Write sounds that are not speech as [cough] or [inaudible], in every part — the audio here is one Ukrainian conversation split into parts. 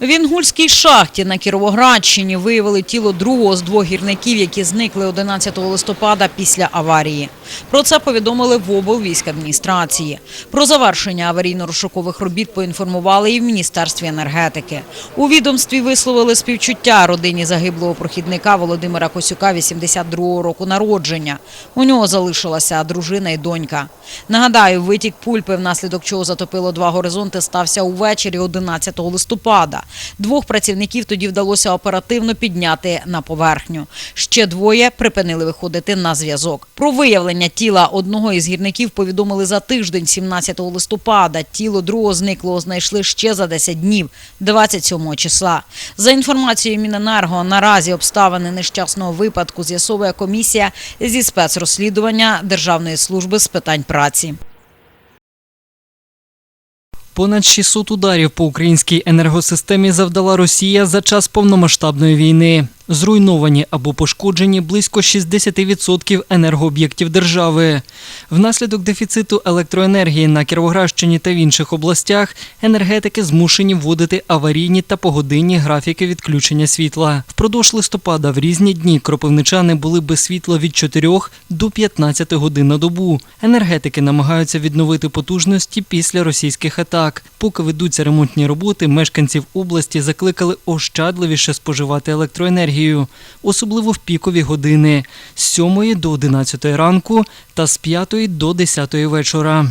В Інгульській шахті на Кіровоградщині виявили тіло другого з двох гірників, які зникли 11 листопада після аварії. Про це повідомили в облвійськадміністрації. Про завершення аварійно-розшукових робіт поінформували і в Міністерстві енергетики. У відомстві висловили співчуття родині загиблого прохідника Володимира Косюка 82-го року народження. У нього залишилася дружина і донька. Нагадаю, витік пульпи, внаслідок чого затопило два горизонти, стався увечері 11 листопада. Двох працівників тоді вдалося оперативно підняти на поверхню. Ще двоє припинили виходити на зв'язок. Про виявлення тіла одного із гірників повідомили за тиждень, 17 листопада. Тіло другого зниклого знайшли ще за 10 днів, 27 числа. За інформацією Міненерго, наразі обставини нещасного випадку з'ясовує комісія зі спецрозслідування Державної служби з питань праці. Понад 600 ударів по українській енергосистемі завдала Росія за час повномасштабної війни. Зруйновані або пошкоджені близько 60% енергооб'єктів держави. Внаслідок дефіциту електроенергії на Кіровоградщині та в інших областях енергетики змушені вводити аварійні та погодинні графіки відключення світла. Впродовж листопада в різні дні кропивничани були без світла від 4 до 15 годин на добу. Енергетики намагаються відновити потужності після російських атак. Поки ведуться ремонтні роботи, мешканців області закликали ощадливіше споживати електроенергію, особливо в пікові години з 7 до 11 ранку та з 5 до 10 вечора.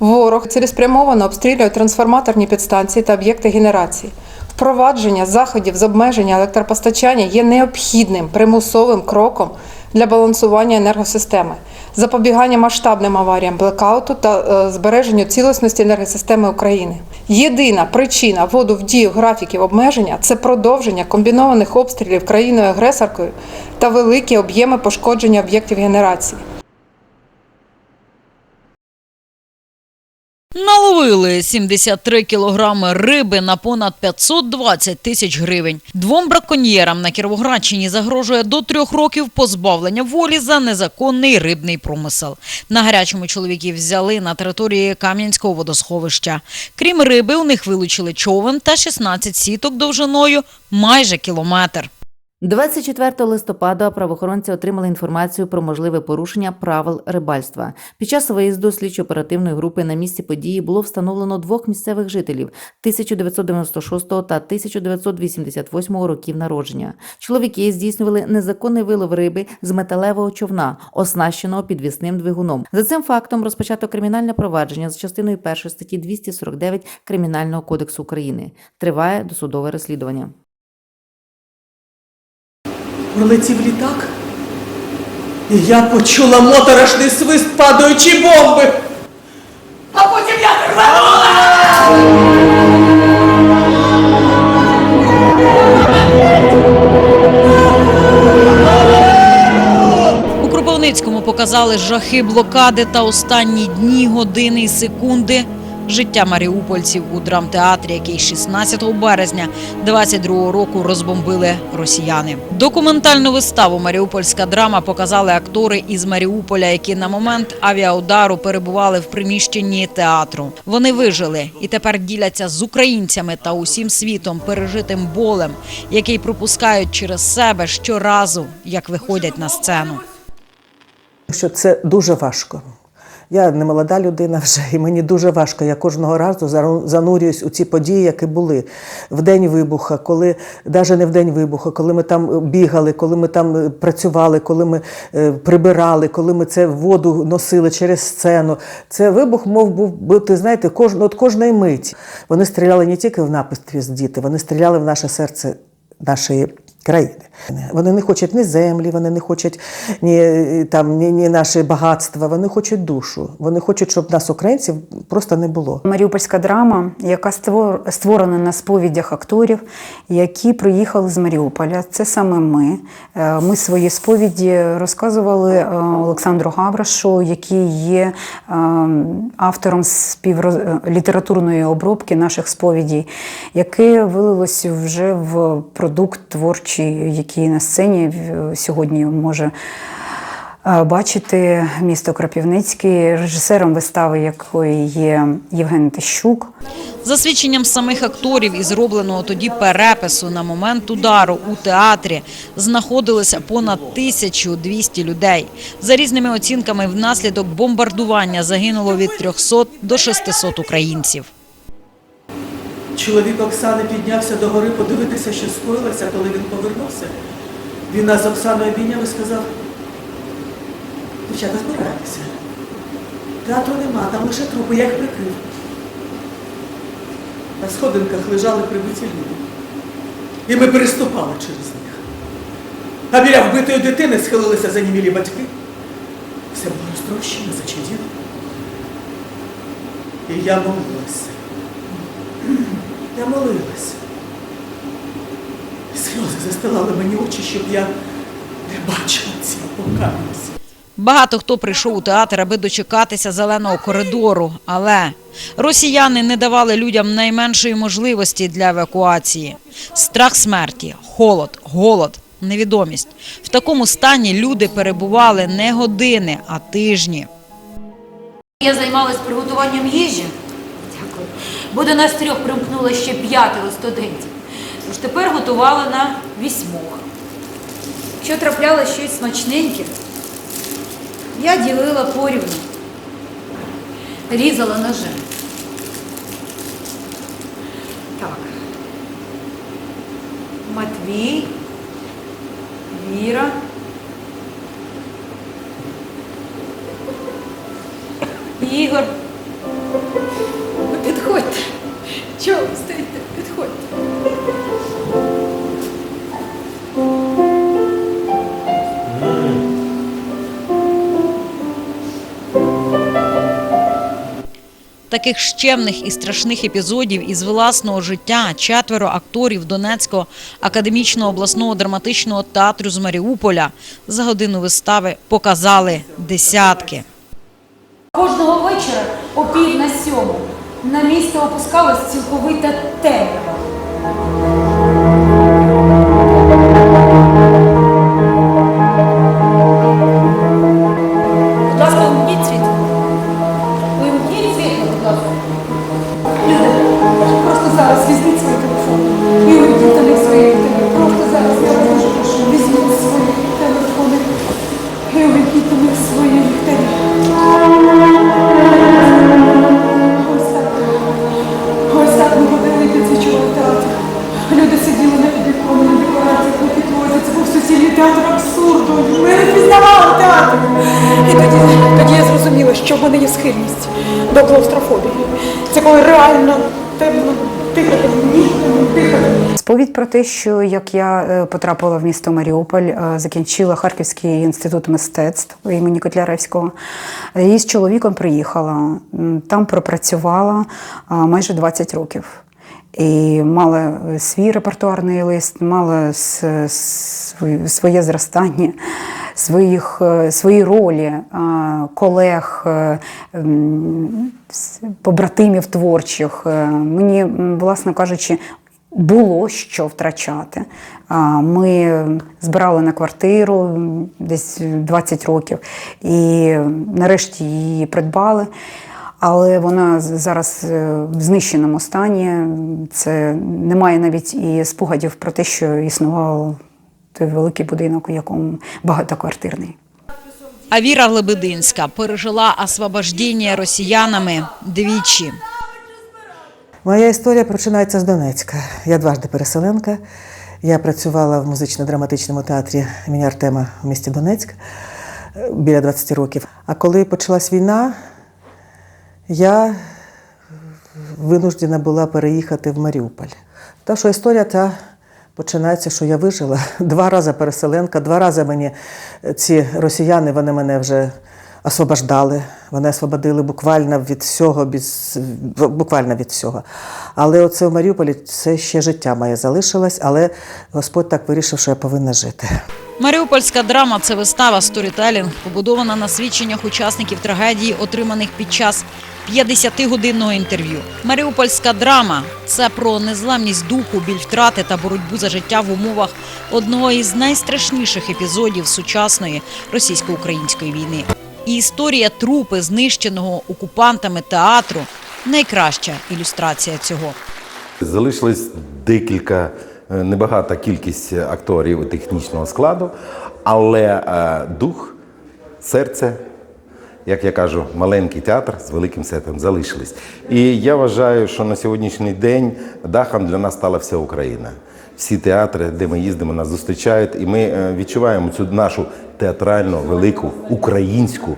Ворог цілеспрямовано обстрілює трансформаторні підстанції та об'єкти генерації. Впровадження заходів з обмеження електропостачання є необхідним примусовим кроком для балансування енергосистеми, запобігання масштабним аваріям блекауту та е, збереженню цілісності енергосистеми України. Єдина причина вводу в дію графіків обмеження це продовження комбінованих обстрілів країною-агресоркою та великі об'єми пошкодження об'єктів генерації. Наловили 73 кілограми риби на понад 520 тисяч гривень. Двом браконьєрам на Кіровоградщині загрожує до трьох років позбавлення волі за незаконний рибний промисел. На гарячому чоловіків взяли на території Кам'янського водосховища. Крім риби, у них вилучили човен та 16 сіток довжиною майже кілометр. 24 листопада правоохоронці отримали інформацію про можливе порушення правил рибальства. Під час виїзду слідчо-оперативної групи на місці події було встановлено двох місцевих жителів 1996 та 1988 років народження. Чоловіки здійснювали незаконний вилов риби з металевого човна, оснащеного підвісним двигуном. За цим фактом розпочато кримінальне провадження за частиною 1 статті 249 Кримінального кодексу України. Триває досудове розслідування. Пролетів літак, і я почула моторошний свист падаючої бомби. А потім я рванула! Показали жахи блокади та останні дні, години і секунди життя маріупольців у драмтеатрі, який 16 березня 22 року розбомбили росіяни. Документальну виставу Маріупольська драма показали актори із Маріуполя, які на момент авіаудару перебували в приміщенні театру. Вони вижили і тепер діляться з українцями та усім світом пережитим болем, який пропускають через себе щоразу, як виходять на сцену. що це дуже важко. Я не молода людина вже, і мені дуже важко. Я кожного разу занурююсь у ці події, які були в день вибуха, коли навіть не в день вибуха, коли ми там бігали, коли ми там е, працювали, коли ми е, прибирали, коли ми це воду носили через сцену. Це вибух мов був бути, знаєте, кож, от кожної миті. Вони стріляли не тільки в напис діти, вони стріляли в наше серце нашої країни. Вони не хочуть ні землі, вони не хочуть ні, там, ні, ні наші багатства, вони хочуть душу. Вони хочуть, щоб нас, українців, просто не було. Маріупольська драма, яка створена на сповідях акторів, які приїхали з Маріуполя. Це саме ми. Е, Ми свої сповіді розказували е, Олександру Гаврашу, який є е, автором співро- е, літературної обробки наших сповідей, яке вилилось вже в продукт творчий, який на сцені сьогодні може е, бачити місто Кропівницький, режисером вистави, якої є Євген Тищук. За свідченням самих акторів і зробленого тоді перепису на момент удару у театрі знаходилося понад 1200 людей. За різними оцінками, внаслідок бомбардування загинуло від 300 до 600 українців. Чоловік Оксани піднявся до гори подивитися, що скоїлося, коли він повернувся. Він нас з Оксаною обійняв і сказав, дівчата, збирайтеся. Театру нема, там лише трупи, я їх прикрив. На сходинках лежали прибиті люди. І ми переступали через них. А біля вбитої дитини схилилися занімілі батьки. Все було розтрощено, зачаділо. І я молилася. Я молилася. І сльози застилали мені очі, щоб я не бачила ці апокаліпси. Багато хто прийшов у театр, аби дочекатися зеленого коридору, але росіяни не давали людям найменшої можливості для евакуації. Страх смерті, холод, голод, невідомість. В такому стані люди перебували не години, а тижні. Я займалась приготуванням їжі. Бо до нас трьох примкнуло ще п'ятеро студентів. Тож тепер готувала на вісьмох. Якщо трапляло щось смачненьке, я ділила порівну, різала ножем. Так. Матвій, Віра. Ігор. Таких щемних і страшних епізодів із власного життя четверо акторів Донецького академічного обласного драматичного театру з Маріуполя за годину вистави показали десятки. Кожного вечора о пів на сьому на місце опускалась цілковита темрява. Мене є схильність до клаустрофобії. Це коли реально темно. Сповідь про те, що як я е, потрапила в місто Маріуполь, е, закінчила Харківський інститут мистецтв імені Котляревського. е, І з чоловіком приїхала. Там пропрацювала майже 20 років. І мала е, свій репертуарний лист, мала своє зростання, своїх, е, свої ролі, колег, е, м, с- побратимів творчих. Е, Мені, власне кажучи, було що втрачати. Ми збирали на квартиру десь 20 років і нарешті її придбали. Але вона зараз е, в знищеному стані. Це немає навіть і спогадів про те, що існував той великий будинок, у якому багатоквартирний. А Віра Лебединська пережила освобождення росіянами двічі. Моя історія починається з Донецька. Я дважди переселенка. Я працювала в музично-драматичному театрі імені Артема в місті Донецьк е, біля 20 років. А коли почалась війна, я винуждена була переїхати в Маріуполь. Та що історія та починається, що я вижила. [laughs] Два рази переселенка, два рази мені ці росіяни вони мене вже освобождали. Вони освободили буквально від всього, без, буквально від всього. Але оце в Маріуполі це ще життя моє залишилось, але Господь так вирішив, що я повинна жити. Маріупольська драма це вистава сторітелінг, побудована на свідченнях учасників трагедії, отриманих під час 50-годинного інтерв'ю. Маріупольська драма це про незламність духу, біль втрати та боротьбу за життя в умовах одного із найстрашніших епізодів сучасної російсько-української війни. І історія трупи знищеного окупантами театру найкраща ілюстрація цього. Залишилось декілька, е, небагата кількість акторів технічного складу, але е, дух, серце, як я кажу, маленький театр з великим серцем залишились. І я вважаю, що на сьогоднішній день дахом для нас стала вся Україна. Всі театри, де ми їздимо, нас зустрічають, і ми е, відчуваємо цю нашу театральну, велику українську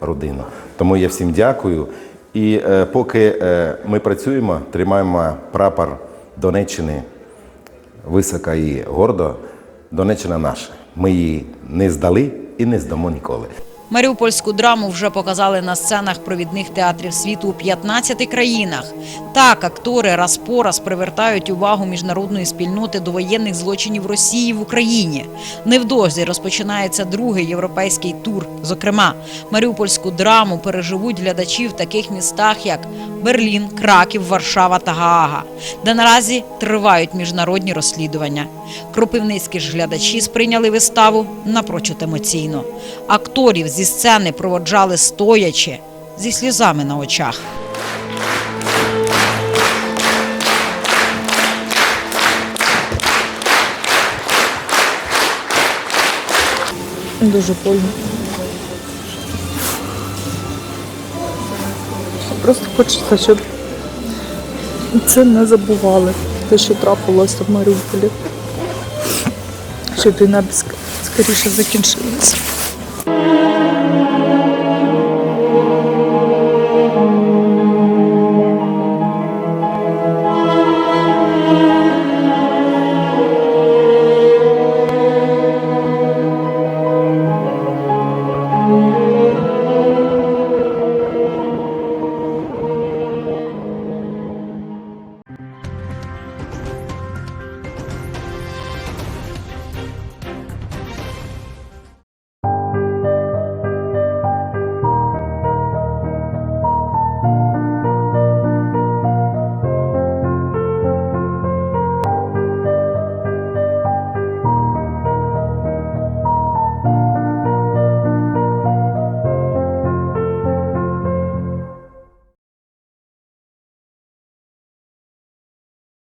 родину. Тому я всім дякую. І е, поки е, ми працюємо, тримаємо прапор Донеччини високо і гордо. Донеччина наша. Ми її не здали і не здамо ніколи. Маріупольську драму вже показали на сценах провідних театрів світу у 15 країнах. Так, актори раз по раз привертають увагу міжнародної спільноти до воєнних злочинів Росії в Україні. Невдовзі розпочинається другий європейський тур. Зокрема, маріупольську драму переживуть глядачі в таких містах, як Берлін, Краків, Варшава та Гаага, де наразі тривають міжнародні розслідування. Кропивницькі ж глядачі сприйняли виставу напрочуд емоційно. Акторів зі сцени проводжали стоячи зі сльозами на очах. Дуже больно. Просто хочеться, щоб це не забували, те, що трапилося в Маріуполі. Щоб війна скоріше закінчилася.